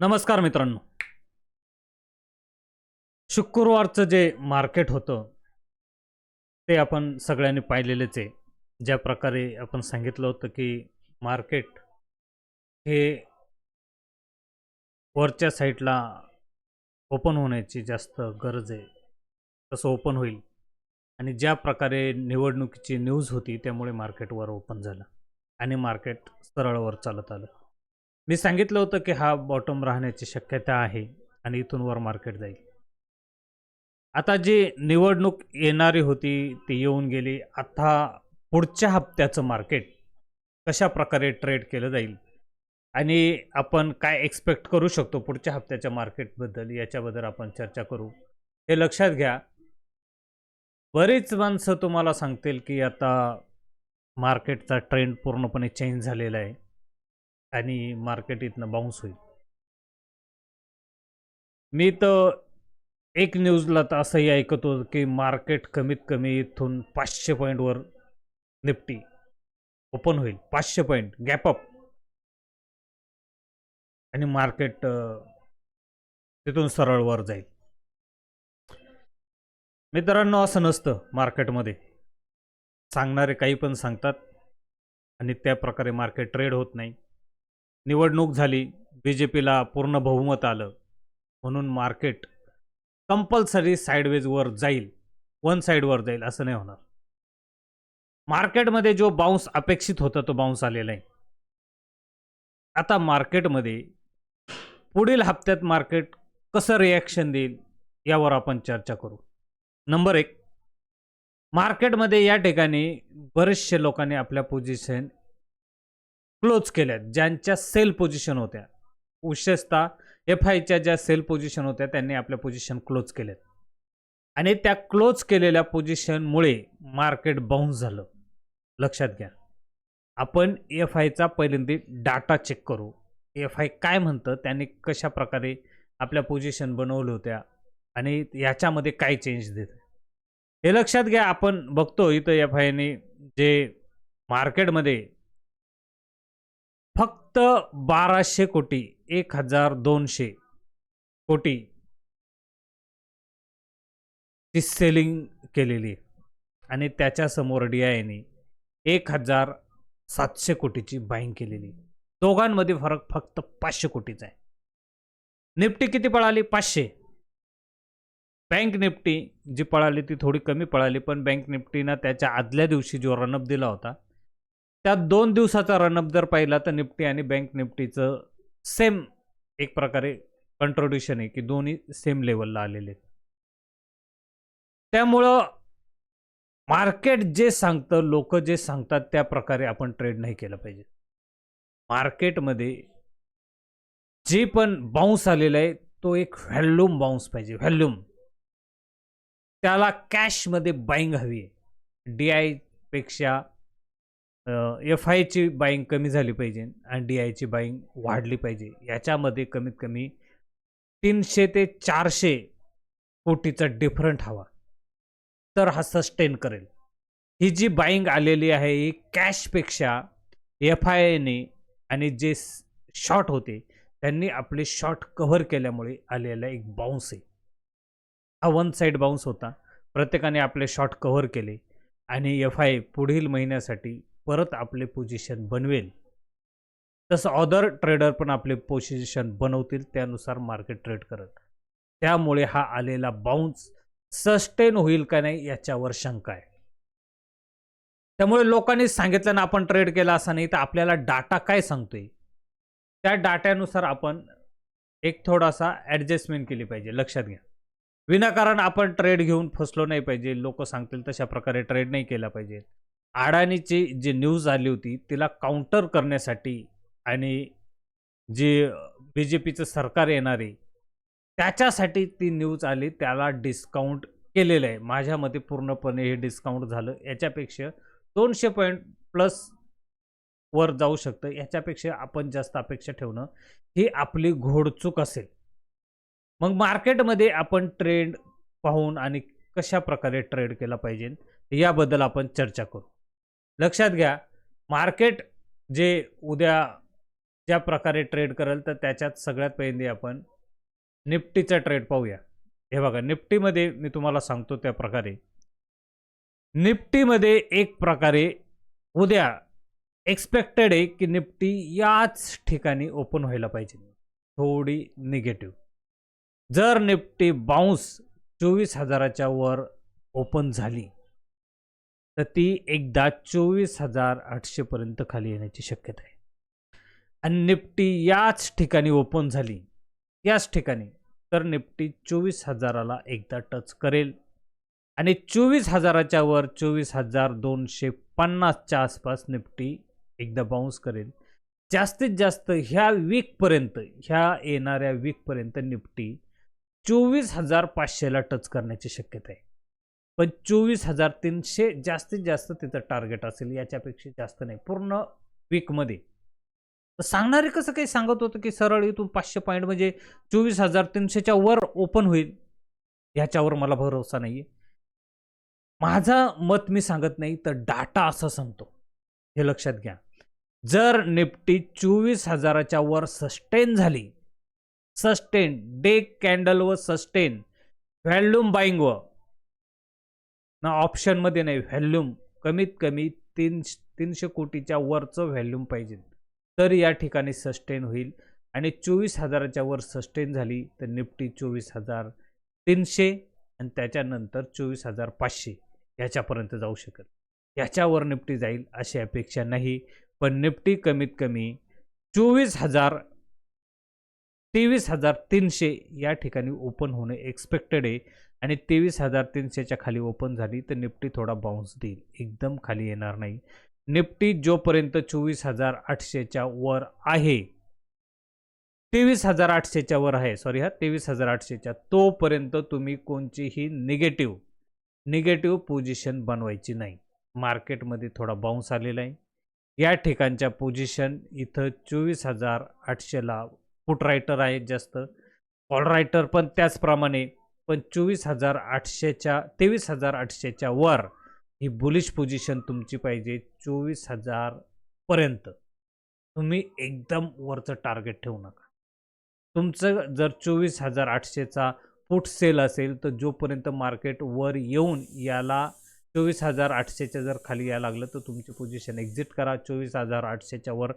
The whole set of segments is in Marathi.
नमस्कार मित्रांनो. शुक्रवारचं जे मार्केट होतं ते आपण सगळ्यांनी पाहिलेलेच आहे. ज्या प्रकारे आपण सांगितलं होतं की मार्केट हे वरच्या साईडला ओपन होण्याची जास्त गरज आहे. तसं ओपन होईल. आणि ज्या प्रकारे निवडणुकीची न्यूज होती त्यामुळे मार्केटवर ओपन झालं. आणि मार्केट सरळवर चालत आलं. मी सांगितलं होतं की हा बॉटम राहण्याची शक्यता आहे आणि इथून वर मार्केट जाईल. आता जी निवडणूक येणारी होती ती येऊन गेली. आता पुढच्या हप्त्याचं मार्केट कशा प्रकारे ट्रेड केलं जाईल आणि आपण काय एक्सपेक्ट करू शकतो पुढच्या हप्त्याच्या मार्केटबद्दल याच्याबद्दल आपण चर्चा करू. हे लक्षात घ्या. बरीच माणसं तुम्हाला सांगतील की आता मार्केटचा ट्रेंड पूर्णपणे चेंज झालेला आहे. आणि मार्केट इथनं बाउन्स होईल. मी तर एक न्यूजला तर असंही ऐकतो की मार्केट कमीत कमी इथून पाचशे पॉईंटवर निफ्टी ओपन होईल. पाचशे पॉईंट गॅप अप आणि मार्केट तिथून सरळ वर जाईल. मित्रांनो असं नसतं मार्केटमध्ये सांगणारे काही पण सांगतात. आणि त्या प्रकारे मार्केट ट्रेड होत नाही. निवडणूक झाली बी जे पीला पूर्ण बहुमत आलं. म्हणून मार्केट कंपल्सरी साईडवेजवर जाईल. वन साईडवर जाईल असं नाही होणार. मार्केटमध्ये जो बाउन्स अपेक्षित होता तो बाउन्स आलेला आहे. आता मार्केटमध्ये पुढील हप्त्यात मार्केट कसं रिॲक्शन देईल यावर आपण चर्चा करू. नंबर एक मार्केटमध्ये या ठिकाणी बरेचसे लोकांनी आपल्या पोझिशन क्लोज केल्यात ज्यांच्या सेल पोझिशन होत्या. विशेषतः एफ आयच्या ज्या सेल पोझिशन होत्या त्यांनी आपल्या पोझिशन क्लोज केल्यात. आणि त्या क्लोज केलेल्या पोझिशनमुळे मार्केट बाउन्स झालं. लक्षात घ्या. आपण एफ आयचा पहिल्यांदा डाटा चेक करू. एफ आय काय म्हणतं त्यांनी कशा प्रकारे आपल्या पोझिशन बनवल्या होत्या आणि याच्यामध्ये काय चेंज देत हे लक्षात घ्या आपण बघतो इथं एफ आयने जे मार्केटमध्ये फक्त बाराशे कोटी एक हजार दोनशे कोटी ती सेलिंग केलेली आहे. आणि त्याच्यासमोर डी आयने एक हजार सातशे कोटीची बाईंग केलेली दोघांमध्ये फरक फक्त पाचशे कोटीचा आहे. निफ्टी किती पळाली? पाचशे. बँक निफ्टी जी पळाली ती थोडी कमी पळाली पण बँक निफ्टीनं त्याच्या आदल्या दिवशी जो रनअप दिला होता त्यात दोन दिवसाचा रनअप जर पाहिला तर निफ्टी आणि बँक निफ्टीचं सेम एक प्रकारे कंट्रोड्युशन आहे की दोन्ही सेम लेवलला आलेले आहेत. त्यामुळं मार्केट जे सांगतं लोक जे सांगतात त्या प्रकारे आपण ट्रेड नाही केलं पाहिजे. मार्केटमध्ये जे पण बाउन्स आलेला आहे तो एक व्हॅल्यूम बाउन्स पाहिजे व्हॅल्यूम. त्याला कॅशमध्ये बाईंग हवी आहे. डी आयपेक्षा एफ आयची बाईंग कमी झाली पाहिजे आणि डी आयची बाईंग वाढली पाहिजे. याच्यामध्ये कमीत कमी तीनशे ते चारशे कोटीचा डिफरंट हवा. तर हा सस्टेन करेल. ही जी बाईंग आलेली आहे ही कॅशपेक्षा एफ आय एने आणि जे शॉर्ट होते त्यांनी आपले शॉर्ट कव्हर केल्यामुळे आलेला एक बाउन्स आहे. हा वन साईड बाउन्स होता. प्रत्येकाने आपले शॉर्ट कव्हर केले आणि एफ आय पुढील महिन्यासाठी परत आपले पोझिशन बनवेल. तसं ऑदर ट्रेडर पण आपले पोझिशन बनवतील त्यानुसार मार्केट ट्रेड करत त्यामुळे हा आलेला बाउन्स सस्टेन होईल का नाही याच्यावर शंका आहे. त्यामुळे लोकांनी सांगितलं ना आपण ट्रेड केला असा नाही तर आपल्याला डाटा काय सांगतोय? त्या डाट्यानुसार आपण एक थोडासा ॲडजस्टमेंट केली पाहिजे लक्षात घ्या. विनाकारण आपण ट्रेड घेऊन फसलो नाही पाहिजे लोक सांगतील तशा प्रकारे ट्रेड नाही केला पाहिजे. अडाणीची जी न्यूज आली होती तिला काउंटर करण्यासाठी आणि जे बी जे पीचं सरकार येणार आहे त्याच्यासाठी ती न्यूज आली त्याला डिस्काउंट केलेलं आहे. माझ्या मते पूर्णपणे हे डिस्काउंट झालं. याच्यापेक्षा दोनशे पॉईंट प्लस वर जाऊ शकतं. याच्यापेक्षा आपण जास्त अपेक्षा ठेवणं ही आपली घोडचूक असेल. मग मार्केटमध्ये आपण ट्रेंड पाहून आणि कशा प्रकारे ट्रेड केला पाहिजे याबद्दल आपण चर्चा करू. लक्षात घ्या मार्केट जे उद्या ज्या प्रकारे ट्रेड करेल तर त्याच्यात सगळ्यात पहिली आपण निफ्टीचा ट्रेड पाहूया. हे बघा निफ्टीमध्ये मी तुम्हाला सांगतो त्या प्रकारे. निफ्टीमध्ये एक प्रकारे उद्या एक्सपेक्टेड आहे की निफ्टी याच ठिकाणी ओपन व्हायला पाहिजे. थोडी निगेटिव्ह जर निफ्टी बाउन्स चोवीस हजाराच्या वर ओपन झाली तर ती एकदा चोवीस हजार आठशेपर्यंत खाली येण्याची शक्यता आहे. आणि निफ्टी याच ठिकाणी ओपन झाली. याच ठिकाणी. तर निफ्टी चोवीस हजाराला एकदा टच करेल. आणि चोवीस हजाराच्या वर चोवीस हजार दोनशे पन्नासच्या आसपास निफ्टी एकदा बाउन्स करेल. जास्तीत जास्त ह्या वीकपर्यंत ह्या येणाऱ्या वीकपर्यंत निफ्टी चोवीस हजार पाचशेला टच करण्याची शक्यता आहे. पण चोवीस हजार तीनशे जास्तीत जास्त तिथं टार्गेट असेल याच्यापेक्षा जास्त नाही. पूर्ण वीकमध्ये तर सांगणारे कसं काही सांगत होतं की सरळ इथून पाचशे पॉईंट म्हणजे चोवीस हजार तीनशेच्या वर ओपन होईल ह्याच्यावर मला भरोसा नाही माझं मत मी सांगत नाही तर डाटा असं सांगतो. हे लक्षात घ्या. जर निफ्टी चोवीस हजाराच्या वर सस्टेन झाली सस्टेन डे कॅन्डल व सस्टेन व्हॅल्यूम बाईंग व ना ऑप्शनमध्ये नाही व्हॅल्यूम कमीत कमी तीन तीनशे कोटीच्या वरचं व्हॅल्यूम पाहिजे. तर या ठिकाणी सस्टेन होईल. आणि चोवीस हजाराच्या वर सस्टेन झाली तर निफ्टी चोवीस हजार तीनशे आणि त्याच्यानंतर चोवीस हजार पाचशे ह्याच्यापर्यंत जाऊ शकेल. याच्यावर निफ्टी जाईल अशी अपेक्षा नाही. पण निफ्टी कमीत कमी चोवीस हजार तेवीस हजार तीनशे या ठिकाणी ओपन होणे एक्सपेक्टेड आहे. आणि तेवीस हजार तीनशेच्या खाली ओपन झाली तर निफ्टी थोडा बाउन्स देईल. एकदम खाली येणार नाही. निफ्टी जोपर्यंत चोवीस हजार आठशेच्या वर आहे तेवीस हजार आठशेच्या वर आहे सॉरी हा तेवीस हजार आठशेच्या तोपर्यंत तुम्ही कोणचीही निगेटिव्ह निगेटिव्ह पोझिशन बनवायची नाही. मार्केटमध्ये थोडा बाउन्स आलेला आहे. या ठिकाणच्या पोझिशन इथं चोवीस हजार आठशेला फुट रायटर आहेत जास्त. कॉल रायटर पण त्याचप्रमाणे पण चोवीस हजार आठशेच्या तेवीस हजार आठशेच्या वर ही बुलिश पोझिशन तुमची पाहिजे चोवीस हजारपर्यंत तुम्ही एकदम वरचं टार्गेट ठेवू नका. तुमचं जर चोवीस हजार आठशेचा पुट सेल असेल तर जोपर्यंत मार्केट वर येऊन याला चोवीस हजार आठशेच्या जर खाली यायला लागलं तर तुमची पोझिशन एक्झिट करा. चोवीस हजार आठशेच्या वर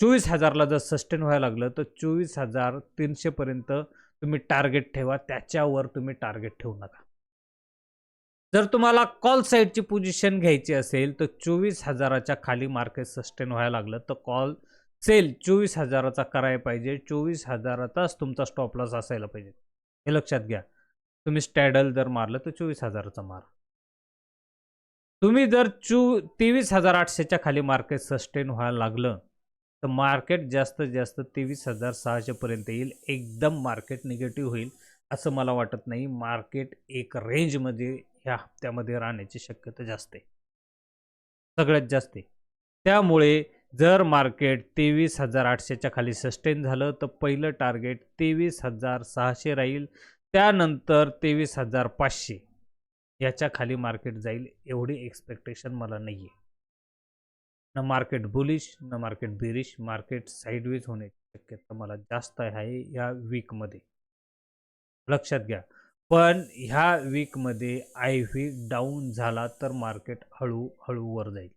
चोवीस हजारला जर सस्टेन व्हायला लागलं तर चोवीस हजार तीनशेपर्यंत तुम्ही टार्गेट ठेवा. त्याच्यावर तुम्ही टार्गेट ठेवू नका. जर तुम्हाला कॉल साईडची पोझिशन घ्यायची असेल तर चोवीस हजाराच्या खाली मार्केट सस्टेन व्हायला लागलं तर कॉल सेल चोवीस हजाराचा करायला पाहिजे. चोवीस हजाराचाच तुमचा स्टॉप लॉस असायला पाहिजे. हे लक्षात घ्या. तुम्ही स्टॅडल जर मारलं तर चोवीस हजाराचा मार. तुम्ही जर चू तेवीस हजार आठशेच्या खाली मार्केट सस्टेन व्हायला लागलं तर मार्केट जास्तीत जास्त तेवीस हजार सहाशेपर्यंत येईल. एकदम मार्केट निगेटिव्ह होईल असं मला वाटत नाही. मार्केट एक रेंजमध्ये ह्या हप्त्यामध्ये राहण्याची शक्यता जास्त आहे. सगळ्यात जास्त आहे. त्यामुळे जर मार्केट तेवीस हजार आठशेच्या खाली सस्टेन झालं तर पहिलं टार्गेट तेवीस हजार सहाशे राहील. त्यानंतर तेवीस हजार पाचशे याच्या खाली मार्केट जाईल एवढी एक्सपेक्टेशन मला नाही आहे न मार्केट बुलिश न मार्केट बिरिश मार्केट साईडवेज होण्याची शक्यता मला जास्त आहे या वीकमध्ये लक्षात घ्या. पण ह्या वीकमध्ये आय व्ही डाऊन झाला तर मार्केट हळूहळू वर जाईल.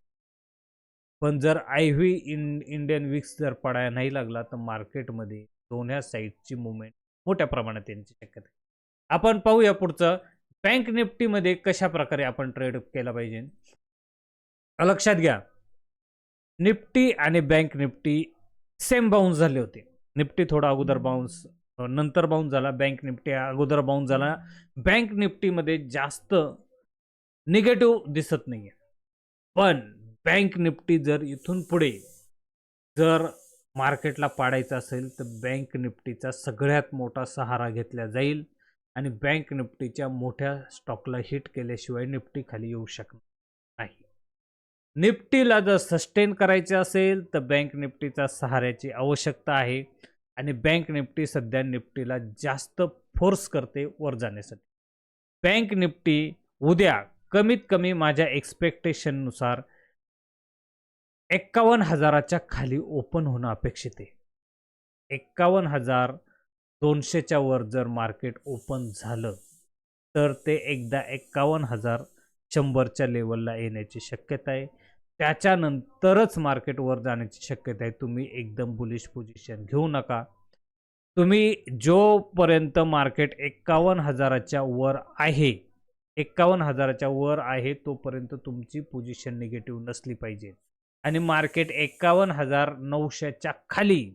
पण जर I V in Indian VIX जर पडायला नाही लागला तर मार्केटमध्ये दोन्ही साईडची मुवमेंट मोठ्या प्रमाणात येण्याची शक्यता आहे. आपण पाहूया पुढचं. बँक निफ्टीमध्ये कशा प्रकारे आपण ट्रेड केला पाहिजे? लक्षात घ्या. निफ्टी आणि बँक निफ्टी सेम बाउन्स झाले होते. निफ्टी थोडा अगोदर बाउन्स नंतर बाउन्स झाला बँक निफ्टी अगोदर बाउन्स झाला. बँक निफ्टीमध्ये जास्त निगेटिव्ह दिसत नाही पण बँक निफ्टी जर इथून पुढे जर मार्केटला पाडायचं असेल तर बँक निफ्टीचा सगळ्यात मोठा सहारा घेतला जाईल आणि बँक निफ्टीच्या मोठ्या स्टॉकला हिट केल्याशिवाय निफ्टी खाली येऊ शकणार. निफ्टीला जर सस्टेन करायचे असेल तर बँक निफ्टीचा सहाऱ्याची आवश्यकता आहे. आणि बँक निफ्टी सध्या निफ्टीला जास्त फोर्स करते वर जाण्यासाठी. बँक निफ्टी उद्या कमीत कमी माझ्या एक्सपेक्टेशननुसार एक्कावन्न हजाराच्या खाली ओपन होणं अपेक्षित आहे. एक्कावन्न हजार दोनशेच्या वर जर मार्केट ओपन झालं तर ते एकदा एक्कावन्न हजार शंभरच्या लेवलला येण्याची शक्यता आहे. त्याच्यानंतरच मार्केटवर जाण्याची शक्यता आहे. तुम्ही एकदम बुलिश पोझिशन घेऊ नका. तुम्ही जोपर्यंत मार्केट एक्कावन्न हजाराच्या वर आहे एक्कावन्न हजाराच्या वर आहे तोपर्यंत तुमची पोझिशन निगेटिव्ह नसली पाहिजे. आणि मार्केट एक्कावन्न हजार नऊशेच्या खाली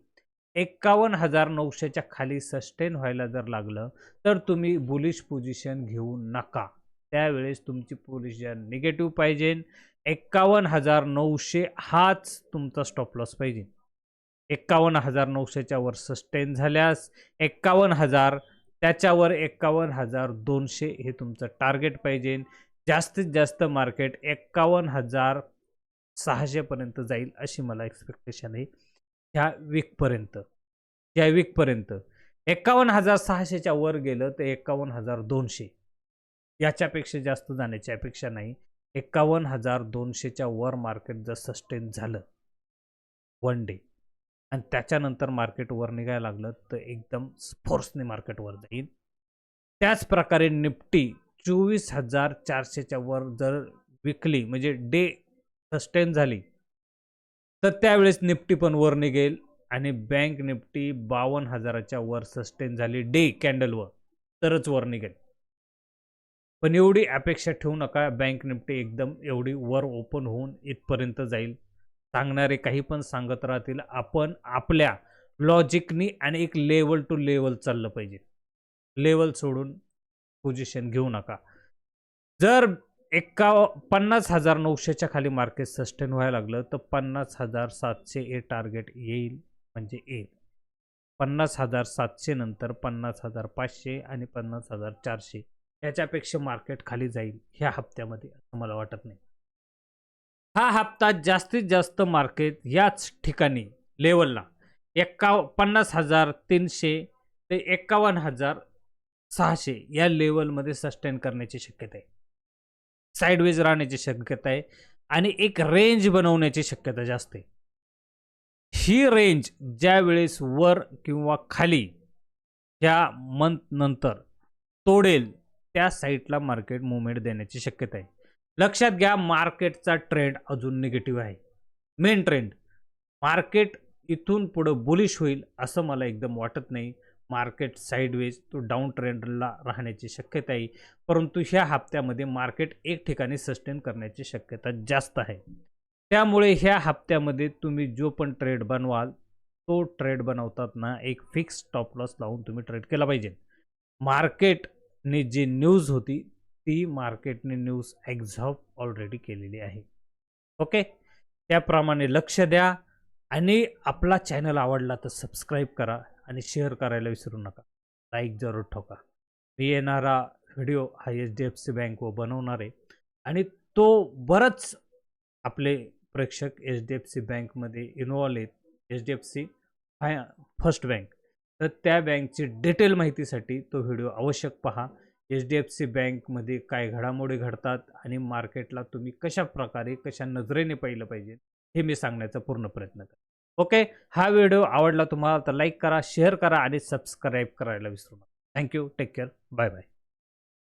एक्कावन्न हजार नऊशेच्या खाली सस्टेन व्हायला जर लागलं तर तुम्ही बुलिश पोझिशन घेऊ नका. त्यावेळेस तुमची पोझिशन निगेटिव्ह पाहिजे. एक्कावन्न हजार नऊशे हाच तुमचा स्टॉप लॉस पाहिजे. एक्कावन्न हजार नऊशेच्या वर सस्टेन झाल्यास एक्कावन्न हजार त्याच्यावर एक्कावन्न हजार दोनशे हे तुमचं टार्गेट पाहिजे. जास्तीत जास्त मार्केट एक्कावन्न हजार सहाशेपर्यंत जाईल अशी मला एक्सपेक्टेशन आहे. ह्या वीकपर्यंत या वीकपर्यंत एक्कावन्न हजार सहाशेच्या वर गेलं तर एक्कावन्न हजार दोनशे. याच्यापेक्षा जास्त जाण्याची अपेक्षा नाही. एक्कावन्न हजार दोनशेच्या वर मार्केट जर सस्टेन झालं वन डे आणि त्याच्यानंतर मार्केट वर निघायला लागलं तर एकदम स्फोर्सने मार्केट वर जाईल. त्याच प्रकारे निफ्टी चोवीस हजार चारशेच्या वर जर विकली म्हणजे डे सस्टेन झाली तर त्यावेळेस निफ्टी पण वर निघेल आणि बँक निफ्टी बावन्न हजाराच्या वर सस्टेन झाली डे कॅन्डलवर तरच वर निघेल. पण एवढी अपेक्षा ठेवू नका. बँक निफ्टी एकदम एवढी वर ओपन होऊन इथपर्यंत जाईल. सांगणारे काही पण सांगत राहतील. आपण आपल्या लॉजिकनी आणि एक लेवल टू लेवल चाललं पाहिजे. लेवल सोडून पोझिशन घेऊ नका. जर एक्का पन्नास हजार नऊशेच्या खाली मार्केट सस्टेन व्हायला लागलं तर पन्नास हजार सातशे हे टार्गेट येईल म्हणजे येईल. पन्नास हजार सातशे नंतर पन्नास हजार पाचशे आणि पन्नास हजार चारशे. याच्यापेक्षा मार्केट खाली जाईल ह्या हप्त्यामध्ये असं मला वाटत नाही. हा हप्ता जास्तीत जास्त मार्केट याच ठिकाणी लेवलला एक्का पन्नास हजार तीनशे ते एक्कावन्न हजार सहाशे या लेवलमध्ये सस्टेन करण्याची शक्यता आहे. साईडवेज राहण्याची शक्यता आहे आणि एक रेंज बनवण्याची शक्यता जास्त आहे. ही रेंज ज्या वेळेस वर किंवा खाली ह्या मंथ नंतर तोडेल त्या साईटला मार्केट मुवमेंट देण्याची शक्यता आहे. लक्षात घ्या मार्केटचा ट्रेंड अजून निगेटिव्ह आहे. मेन ट्रेंड मार्केट इथून पुढं बुलिश होईल असं मला एकदम वाटत नाही. मार्केट साईडवेज तो डाऊन ट्रेंडला राहण्याची शक्यता आहे. परंतु ह्या हप्त्यामध्ये मार्केट एक ठिकाणी सस्टेन करण्याची शक्यता जास्त आहे. त्यामुळे ह्या हप्त्यामध्ये तुम्ही जो पण ट्रेड बनवाल तो ट्रेड बनवताना एक फिक्स स्टॉप लॉस लावून तुम्ही ट्रेड केला पाहिजे. मार्केट ने जी न्यूज होती ती मार्केटने न्यूज एक्झॉब ऑलरेडी केलेली आहे. ओके? त्याप्रमाणे लक्ष द्या आणि आपला चॅनल आवडला तर सबस्क्राईब करा आणि शेअर करायला विसरू नका. लाईक जरूर ठोका. मी येणारा व्हिडिओ हा H D F C bank व बनवणार आहे आणि तो बरंच आपले प्रेक्षक एच डी एफ सी बँकमध्ये इन्वॉल्व आहेत. एच डी एफ सी फाय फर्स्ट बँक. तर त्या बँकची डिटेल माहितीसाठी तो व्हिडिओ आवश्यक पहा. एच डी एफ सी बँकमध्ये काय घडामोडी घडतात आणि मार्केटला तुम्ही कशा प्रकारे कशा नजरेने पाहिलं पाहिजे हे मी सांगण्याचा पूर्ण प्रयत्न करा ओके? हा व्हिडिओ आवडला तुम्हाला तर लाईक करा शेअर करा आणि सबस्क्राईब करायला विसरू नका. Thank you. Take care. Bye bye.